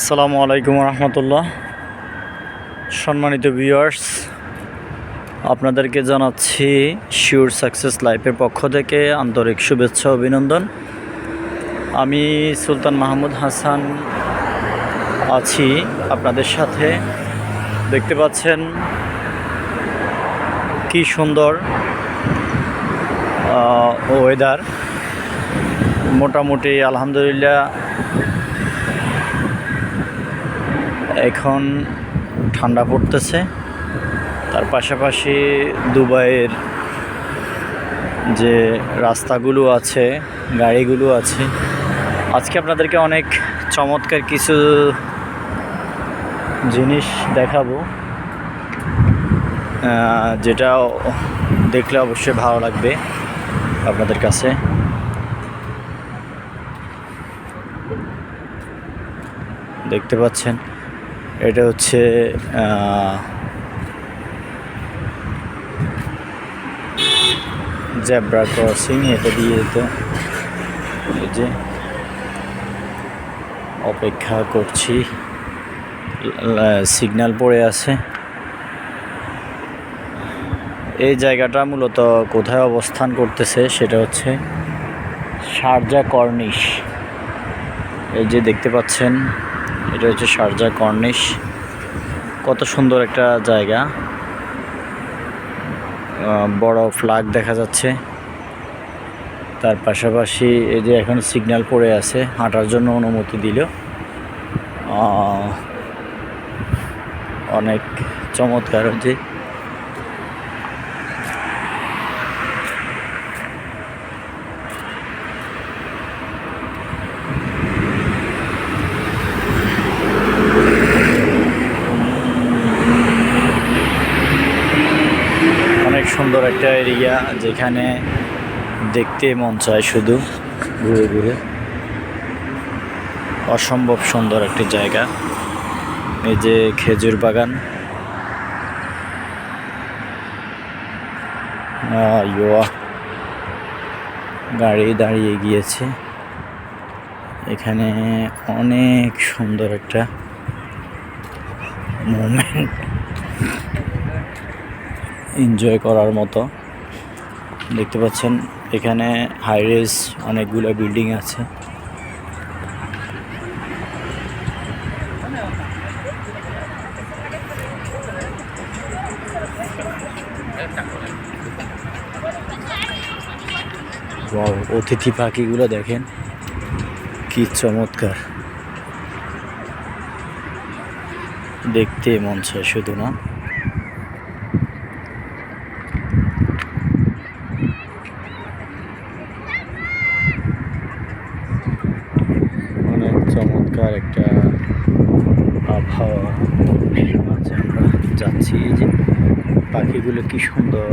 আসসালামু আলাইকুম রহমতুল্লাহ। সম্মানিত ভিউয়ার্স, আপনাদেরকে জানাচ্ছি শিওর সাকসেস লাইফের পক্ষ থেকে আন্তরিক শুভেচ্ছা, অভিনন্দন। আমি সুলতান মাহমুদ হাসান আছি। আপনাদের সাথে দেখতে পাচ্ছেন কি সুন্দর ওয়েদার মোটামুটি আলহামদুলিল্লাহ এখন ঠান্ডা পড়তেছে। তার পাশাপাশি দুবাইয়ের যে রাস্তাগুলো আছে, গাড়িগুলো আছে, আজকে আপনাদেরকে অনেক চমৎকার কিছু জিনিস দেখাবো। যেটা দেখলে অবশ্যই ভালো লাগবে আপনাদের কাছে। দেখতে পাচ্ছেন। এটা হচ্ছে জেব্রা ক্রসিং এটা দিয়ে তো এই যে অপেক্ষা করছি। সিগন্যাল পড়ে আছে। এই জায়গাটা মূলত কোথায় অবস্থান করতেছে সেটা হচ্ছে শারজা কর্নিশ। এই যে দেখতে পাচ্ছেন এটা হচ্ছে সারজা কর্নিশ। কত সুন্দর একটা জায়গা। বড় ফ্ল্যাগ দেখা যাচ্ছে। তার পাশাপাশি এই যে এখন সিগন্যাল পড়ে আছে, হাঁটার জন্য অনুমতি দিল। অনেক চমৎকার যে অনেক সুন্দর একটা এরিয়া যেখানে দেখতে মন চায় শুধু। ঘুরে ঘুরে। অসম্ভব সুন্দর একটি জায়গা। এই যে খেজুর বাগান। গাড়ি দাঁড়িয়ে গিয়েছে। এখানে অনেক সুন্দর একটা মোমেন্ট এনজয় করার মতো। দেখতে পাচ্ছেন, এখানে হাই রেস অনেকগুলো বিল্ডিং আছে। অতিথি পাখিগুলো দেখেন, কি চমৎকার। দেখতে মন চায় শুধু না অনেক চমৎকার একটা আবহাওয়া আমরা যাচ্ছি যে পাখিগুলো কি সুন্দর।